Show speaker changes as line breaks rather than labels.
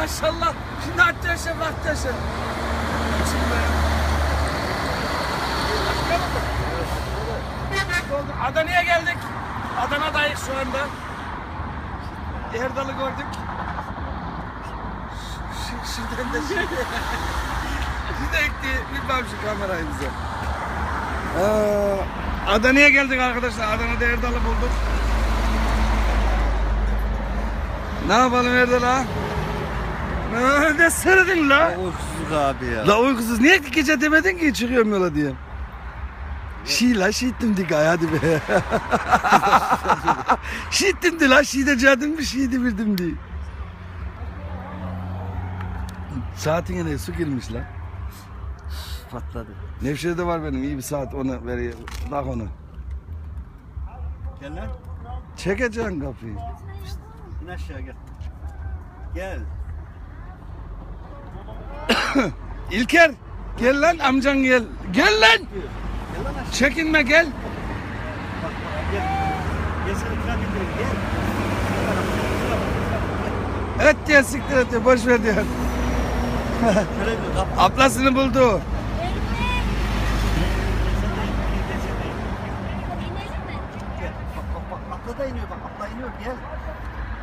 maşallah. Şimdi ateşe ateşe. Adana'ya geldik. Adana'dayız şu anda. Erdal'ı gördük. Şuradan da şey. Bir de ekti. Bak şu kamerayı bize. Aa, Adana'ya geldik arkadaşlar. Adana'da Erdal'ı bulduk. Ne yapalım Erdal ha? Ne, ne sırdın la?
Uykusuzluk abi ya.
La uykusuz niye gece demedin ki çıkıyorum yola diye. Şi la şiittim dik ay hadi be. şiittim di la şi de cadım bir şiidi bildim di. Saatine ne su girmiş la.
Patladı.
Nevşehir'de var benim iyi bir saat onu vereyim. Bak onu.
Gel lan.
Çekeceksin kapıyı.
İn aşağı gel. Gel.
İlker gel lan amcan gel. Gel lan. Çekinme gel.
Bak bak gel. Gel seni tren indireyim gel.
Et diye siktir et boş ver diyor. Ablasını buldu.
Gel.